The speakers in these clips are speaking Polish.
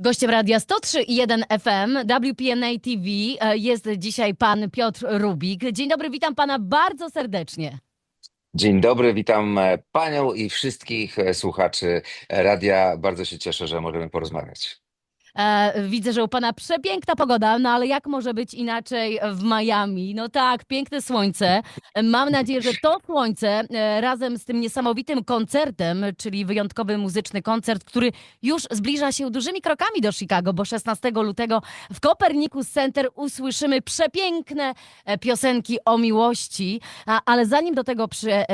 Gościem Radia 103 i 1 FM WPNA TV e, jest dzisiaj pan Piotr Rubik. Dzień dobry, witam pana bardzo serdecznie. Dzień dobry, witam e, panią i wszystkich e, słuchaczy radia. Bardzo się cieszę, że możemy porozmawiać. E, widzę, że u pana przepiękna pogoda, no ale jak może być inaczej w Miami? No tak, piękne słońce. Mam nadzieję, że to słońce e, razem z tym niesamowitym koncertem, czyli wyjątkowy muzyczny koncert, który już zbliża się dużymi krokami do Chicago, bo 16 lutego w Copernicus Center usłyszymy przepiękne e, piosenki o miłości. Ale zanim do tego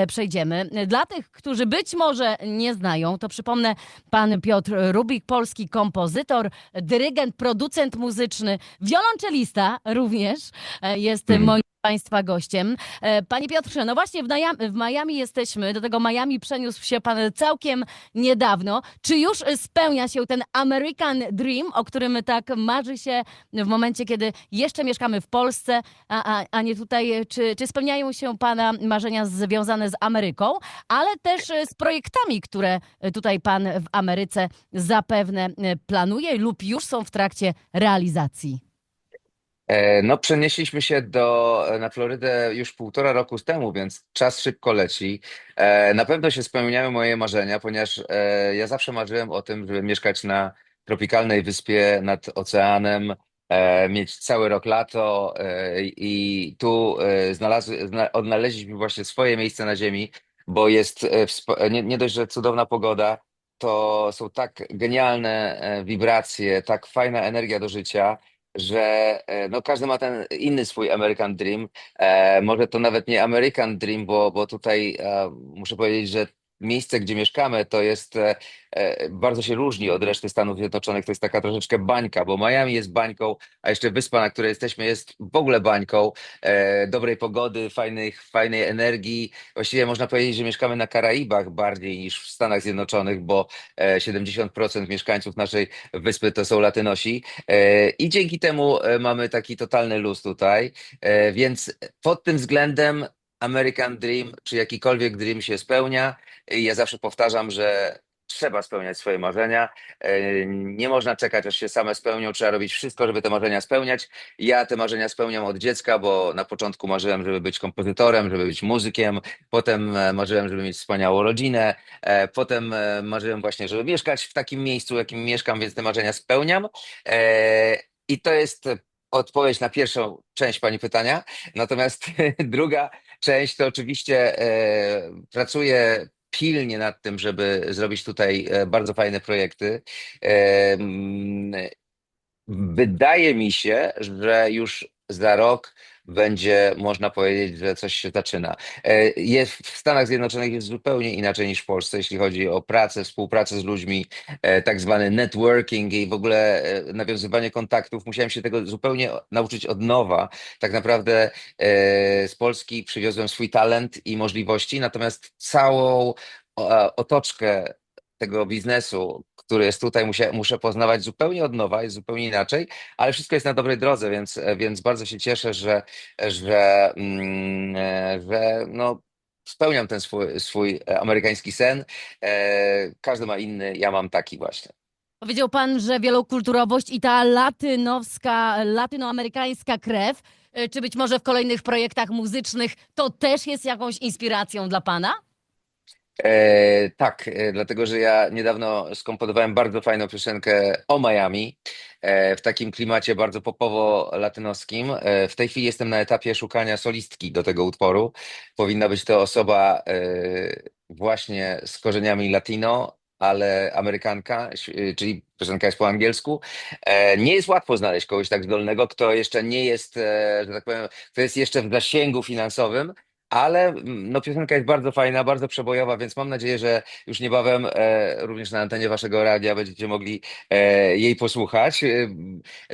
przejdziemy, dla tych, którzy być może nie znają, to przypomnę pan Piotr Rubik, polski kompozytor, dyrygent, producent muzyczny, wiolonczelista również e, jest Mhm. moim Państwa gościem. E, Panie Piotrze, no właśnie w, w Miami jesteśmy, do tego Miami przeniósł się Pan całkiem niedawno. Czy już spełnia się ten American Dream, o którym tak marzy się w momencie, kiedy jeszcze mieszkamy w Polsce, a, a, a nie tutaj? Czy, czy spełniają się Pana marzenia związane z Ameryką, ale też z projektami, które tutaj Pan w Ameryce zapewne planuje lub już są w trakcie realizacji? E, No, przenieśliśmy się do, na Florydę już półtora roku temu, więc czas szybko leci. E, Na pewno się spełniają moje marzenia, ponieważ e, ja zawsze marzyłem o tym, żeby mieszkać na tropikalnej wyspie nad oceanem, e, mieć cały rok lato e, i tu e, znalazły, zna, odnaleźliśmy właśnie swoje miejsce na ziemi, bo jest e, nie, nie dość, że cudowna pogoda, to są tak genialne e, wibracje, tak fajna energia do życia że e, no, każdy ma ten inny swój American Dream. E, może to nawet nie American Dream, bo, bo tutaj e, muszę powiedzieć, że miejsce, gdzie mieszkamy, to jest e, e, bardzo się różni od reszty Stanów Zjednoczonych. To jest taka troszeczkę bańka, bo Miami jest bańką, a jeszcze wyspa, na której jesteśmy, jest w ogóle bańką e, dobrej pogody, fajnych, fajnej energii. Właściwie można powiedzieć, że mieszkamy na Karaibach bardziej niż w Stanach Zjednoczonych, bo e, 70% mieszkańców naszej wyspy to są Latynosi. I dzięki temu mamy taki totalny luz tutaj. Więc pod tym względem American Dream, czy jakikolwiek dream się spełnia. Ja zawsze powtarzam, że trzeba spełniać swoje marzenia. E, Nie można czekać, aż się same spełnią. Trzeba robić wszystko, żeby te marzenia spełniać. Ja te marzenia spełniam od dziecka, bo na początku marzyłem, żeby być kompozytorem, żeby być muzykiem. Potem e, marzyłem, żeby mieć wspaniałą rodzinę. E, Potem marzyłem właśnie, żeby mieszkać w takim miejscu, w jakim mieszkam, więc te marzenia spełniam. I to jest odpowiedź na pierwszą część Pani pytania. Natomiast druga część to oczywiście e, pracuję pilnie nad tym, żeby zrobić tutaj e, bardzo fajne projekty. E, Wydaje mi się, że już za rok będzie można powiedzieć, że coś się zaczyna. E, Jest, w Stanach Zjednoczonych jest zupełnie inaczej niż w Polsce, jeśli chodzi o pracę, współpracę z ludźmi, e, tak zwany networking i w ogóle e, nawiązywanie kontaktów. Musiałem się tego zupełnie nauczyć od nowa. Tak naprawdę z Polski przywiozłem swój talent i możliwości, natomiast całą otoczkę tego biznesu, który jest tutaj, musia, muszę poznawać zupełnie od nowa, jest zupełnie inaczej, ale wszystko jest na dobrej drodze, więc, więc bardzo się cieszę, że, że, mm, że no, spełniam ten swój, swój amerykański sen. E, Każdy ma inny, ja mam taki właśnie. Powiedział pan, że wielokulturowość i ta latynowska, latynoamerykańska krew, e, czy być może w kolejnych projektach muzycznych, to też jest jakąś inspiracją dla pana? E, tak, e, dlatego że ja niedawno skomponowałem bardzo fajną piosenkę o Miami e, w takim klimacie bardzo popowo-latynoskim. E, w tej chwili jestem na etapie szukania solistki do tego utworu. Powinna być to osoba e, właśnie z korzeniami latino, ale Amerykanka, czyli piosenka jest po angielsku. Nie jest łatwo znaleźć kogoś tak zdolnego, kto jeszcze nie jest, że tak powiem, kto jest jeszcze w zasięgu finansowym. Ale mm, no, piosenka jest bardzo fajna, bardzo przebojowa, więc mam nadzieję, że już niebawem e, również na antenie waszego radia będziecie mogli e, jej posłuchać. E,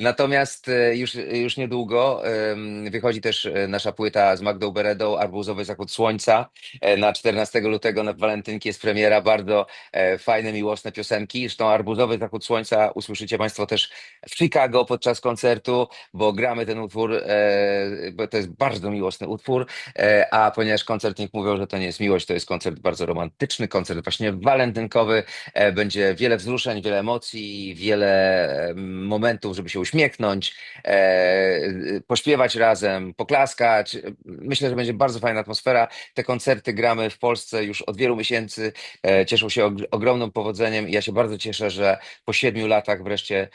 Natomiast e, już, już niedługo em, wychodzi też e, nasza płyta z Magdą Beredą, Arbuzowy Zachód Słońca. E, Na 14 lutego na Walentynki jest premiera, bardzo e, fajne, miłosne piosenki. Zresztą Arbuzowy Zachód Słońca usłyszycie Państwo też w Chicago podczas koncertu, bo gramy ten utwór, e, bo to jest bardzo miłosny utwór. E, A a ponieważ koncert, niech mówią, że to nie jest miłość, to jest koncert bardzo romantyczny, koncert właśnie walentynkowy. E, Będzie wiele wzruszeń, wiele emocji, wiele momentów, żeby się uśmiechnąć, e, pośpiewać razem, poklaskać. Myślę, że będzie bardzo fajna atmosfera. Te koncerty gramy w Polsce już od wielu miesięcy, e, cieszą się og- ogromnym powodzeniem ja się bardzo cieszę, że po siedmiu latach wreszcie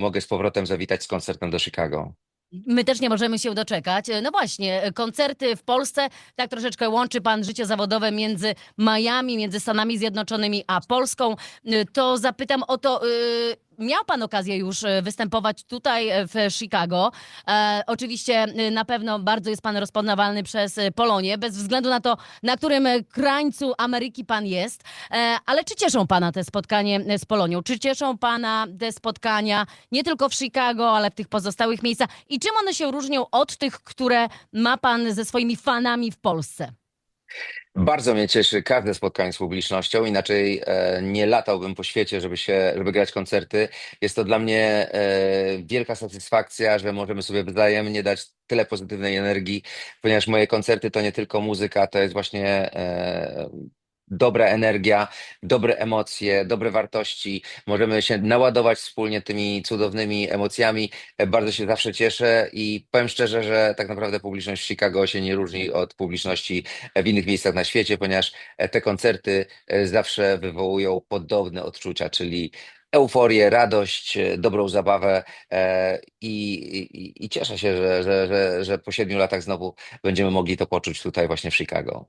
mogę z powrotem zawitać z koncertem do Chicago. My też nie możemy się doczekać. No właśnie, koncerty w Polsce, tak troszeczkę łączy pan życie zawodowe między Miami, między Stanami Zjednoczonymi a Polską. To zapytam o to, y, miał pan okazję już y, występować tutaj y, w Chicago. E, oczywiście y, na pewno bardzo jest pan rozpoznawalny przez Polonię, bez względu na to, na którym krańcu Ameryki pan jest. E, Ale czy cieszą pana te spotkania y, z Polonią? Czy cieszą pana te spotkania nie tylko w Chicago, ale w tych pozostałych miejscach? I czym one się różnią od tych, które ma pan ze swoimi fanami w Polsce? Bardzo mnie cieszy każde spotkanie z publicznością, inaczej e, nie latałbym po świecie, żeby się, żeby grać koncerty. Jest to dla mnie e, wielka satysfakcja, że możemy sobie wzajemnie dać tyle pozytywnej energii, ponieważ moje koncerty to nie tylko muzyka, to jest właśnie e, dobra energia, dobre emocje, dobre wartości. Możemy się naładować wspólnie tymi cudownymi emocjami. E, Bardzo się zawsze cieszę i powiem szczerze, że tak naprawdę publiczność w Chicago się nie różni od publiczności w innych miejscach na świecie, ponieważ e, te koncerty e, zawsze wywołują podobne odczucia, czyli euforię, radość, e, dobrą zabawę e, i, i, i cieszę się, że, że, że, że po siedmiu latach znowu będziemy mogli to poczuć tutaj właśnie w Chicago.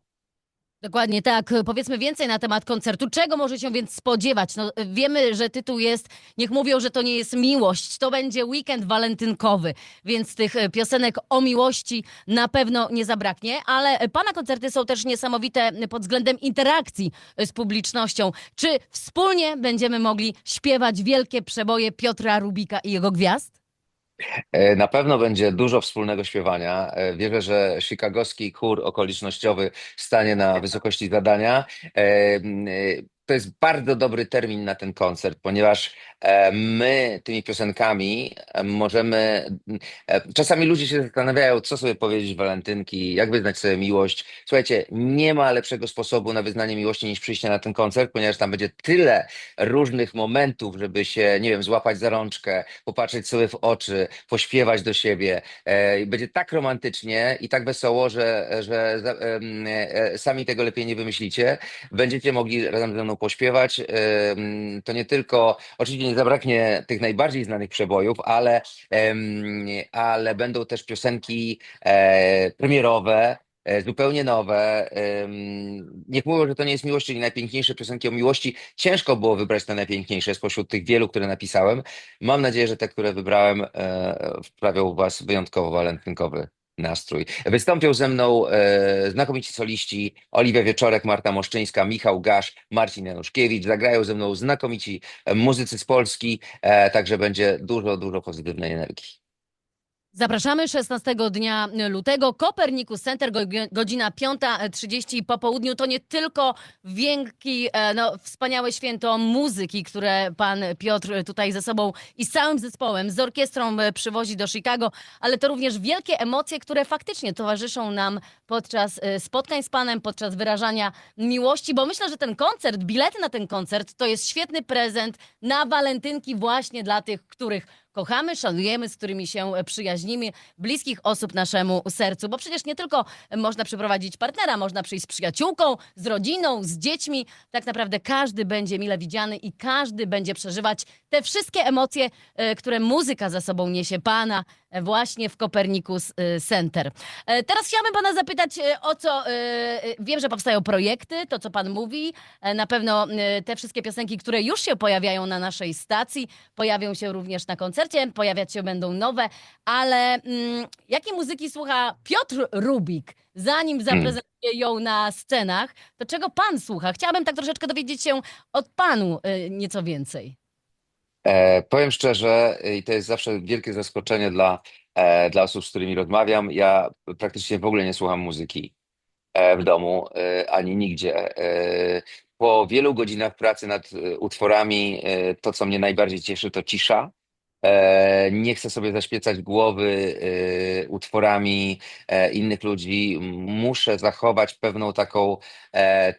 Dokładnie tak. Powiedzmy więcej na temat koncertu. Czego może się więc spodziewać? No, wiemy, że tytuł jest, niech mówią, że to nie jest miłość. To będzie weekend walentynkowy, więc tych e, piosenek o miłości na pewno nie zabraknie, ale pana koncerty są też niesamowite pod względem interakcji z publicznością. Czy wspólnie będziemy mogli śpiewać wielkie przeboje Piotra Rubika i jego gwiazd? E, Na pewno będzie dużo wspólnego śpiewania. E, Wierzę, że chicagowski chór okolicznościowy stanie na wysokości zadania. To jest bardzo dobry termin na ten koncert, ponieważ e, my tymi piosenkami e, możemy. e, Czasami ludzie się zastanawiają, co sobie powiedzieć w walentynki, jak wyznać sobie miłość. Słuchajcie, nie ma lepszego sposobu na wyznanie miłości niż przyjście na ten koncert, ponieważ tam będzie tyle różnych momentów, żeby się, nie wiem, złapać za rączkę, popatrzeć sobie w oczy, pośpiewać do siebie. Będzie tak romantycznie i tak wesoło, że, że sami tego lepiej nie wymyślicie. Będziecie mogli razem ze mną pośpiewać. To nie tylko, oczywiście nie zabraknie tych najbardziej znanych przebojów, ale, ale będą też piosenki e, premierowe. e, Zupełnie nowe. Niech mówią, że to nie jest miłość, czyli najpiękniejsze piosenki o miłości. Ciężko było wybrać te najpiękniejsze spośród tych wielu, które napisałem. Mam nadzieję, że te, które wybrałem, e, wprawią Was wyjątkowo walentynkowy nastrój. Wystąpią ze mną e, znakomici soliści Oliwia Wieczorek, Marta Moszczyńska, Michał Gasz, Marcin Januszkiewicz. Zagrają ze mną znakomici e, muzycy z Polski, e, także będzie dużo, dużo pozytywnej energii. Zapraszamy 16 dnia lutego. Kopernikus Center, go- godzina 5.30 po południu. To nie tylko wielki, e, no, wspaniałe święto muzyki, które pan Piotr tutaj ze sobą i z całym zespołem, z orkiestrą e, przywozi do Chicago, ale to również wielkie emocje, które faktycznie towarzyszą nam podczas e, spotkań z panem, podczas wyrażania miłości, bo myślę, że ten koncert, bilety na ten koncert to jest świetny prezent na walentynki właśnie dla tych, których kochamy, szanujemy, z którymi się e, przyjaźnimy, bliskich osób naszemu sercu, bo przecież nie tylko można przyprowadzić partnera, można przyjść z przyjaciółką, z rodziną, z dziećmi. Tak naprawdę każdy będzie mile widziany i każdy będzie przeżywać te wszystkie emocje, e, które muzyka za sobą niesie pana właśnie w Kopernikus e, Center. E, Teraz chciałabym pana zapytać e, o co, e, wiem, że powstają projekty, to co pan mówi, na pewno te wszystkie piosenki, które już się pojawiają na naszej stacji, pojawią się również na koncercie, pojawiać się będą nowe, ale mm, jakiej muzyki słucha Piotr Rubik, zanim zaprezentuje ją na scenach, to czego pan słucha? Chciałabym tak troszeczkę dowiedzieć się od panu nieco więcej. E, powiem szczerze, i to jest zawsze wielkie zaskoczenie dla, e, dla osób, z którymi rozmawiam. Ja praktycznie w ogóle nie słucham muzyki e, w domu e, ani nigdzie. E, po wielu godzinach pracy nad e, utworami, e, to co mnie najbardziej cieszy, to cisza. E, nie chcę sobie zaśpiecać głowy e, utworami e, innych ludzi. Muszę zachować pewną taką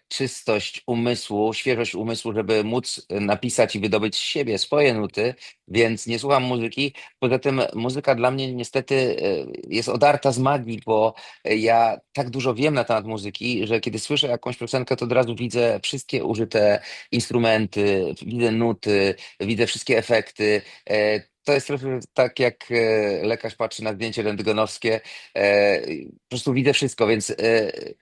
czystość umysłu, świeżość umysłu, żeby móc napisać i wydobyć z siebie swoje nuty, więc nie słucham muzyki. Poza tym muzyka dla mnie niestety e, jest odarta z magii, bo ja tak dużo wiem na temat muzyki, że kiedy słyszę jakąś piosenkę, to od razu widzę wszystkie użyte instrumenty, widzę nuty, widzę wszystkie efekty. To jest trochę tak, jak e, lekarz patrzy na zdjęcie rentgenowskie. e, Po prostu widzę wszystko, więc e,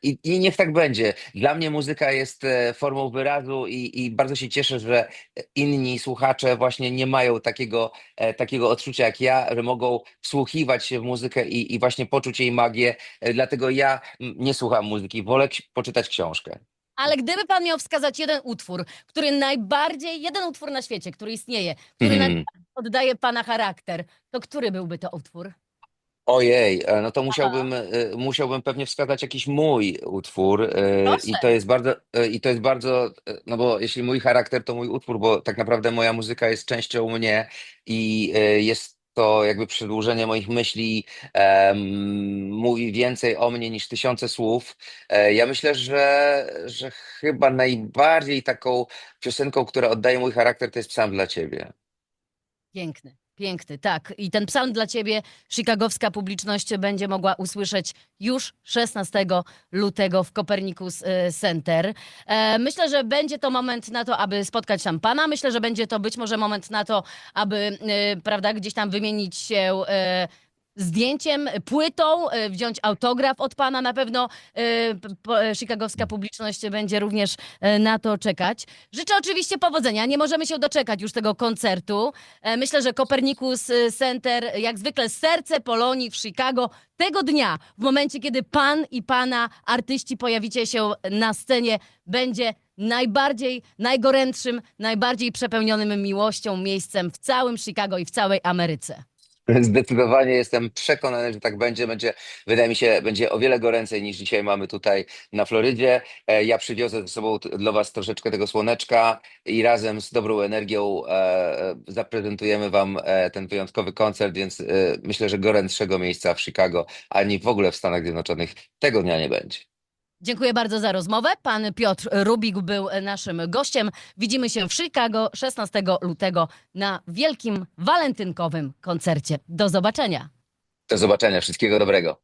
i, i niech tak będzie. Dla mnie muzyka jest formą wyrazu i, i bardzo się cieszę, że inni słuchacze właśnie nie mają takiego, takiego odczucia jak ja, że mogą wsłuchiwać się w muzykę i, i właśnie poczuć jej magię. Dlatego ja nie słucham muzyki, wolę poczytać książkę. Ale gdyby pan miał wskazać jeden utwór, który najbardziej, jeden utwór na świecie, który istnieje, który Mhm. najbardziej oddaje pana charakter, to który byłby to utwór? Ojej, e, no to musiałbym, e, musiałbym pewnie wskazać jakiś mój utwór e, Proszę. i to jest bardzo, e, i to jest bardzo, e, no bo jeśli mój charakter to mój utwór, bo tak naprawdę moja muzyka jest częścią mnie i e, jest to jakby przedłużenie moich myśli, em, mówi więcej o mnie niż tysiące słów. E, Ja myślę, że, że chyba najbardziej taką piosenką, która oddaje mój charakter, to jest Psalm dla ciebie. Piękny, piękny, tak. I ten psalm dla ciebie chicagowska publiczność będzie mogła usłyszeć już 16 lutego w Copernicus e, Center. E, myślę, że będzie to moment na to, aby spotkać tam pana. Myślę, że będzie to być może moment na to, aby e, prawda, gdzieś tam wymienić się e, zdjęciem, płytą, e, wziąć autograf od pana. Na pewno e, e, chicagowska publiczność będzie również na to czekać. Życzę oczywiście powodzenia. Nie możemy się doczekać już tego koncertu. Myślę, że Copernicus y, Center, jak zwykle serce Polonii w Chicago, tego dnia, w momencie, kiedy pan i pana artyści pojawicie się na scenie, będzie najbardziej, najgorętszym, najbardziej przepełnionym miłością miejscem w całym Chicago i w całej Ameryce. Zdecydowanie jestem przekonany, że tak będzie. Będzie, wydaje mi się, będzie o wiele goręcej niż dzisiaj mamy tutaj na Florydzie. E, Ja przywiozę ze sobą dla Was troszeczkę tego słoneczka i razem z dobrą energią e, e, zaprezentujemy Wam ten wyjątkowy koncert, więc myślę, że gorętszego miejsca w Chicago, ani w ogóle w Stanach Zjednoczonych tego dnia nie będzie. Dziękuję bardzo za rozmowę. Pan Piotr Rubik był naszym gościem. Widzimy się w Chicago 16 lutego na wielkim walentynkowym koncercie. Do zobaczenia. Do zobaczenia, wszystkiego dobrego.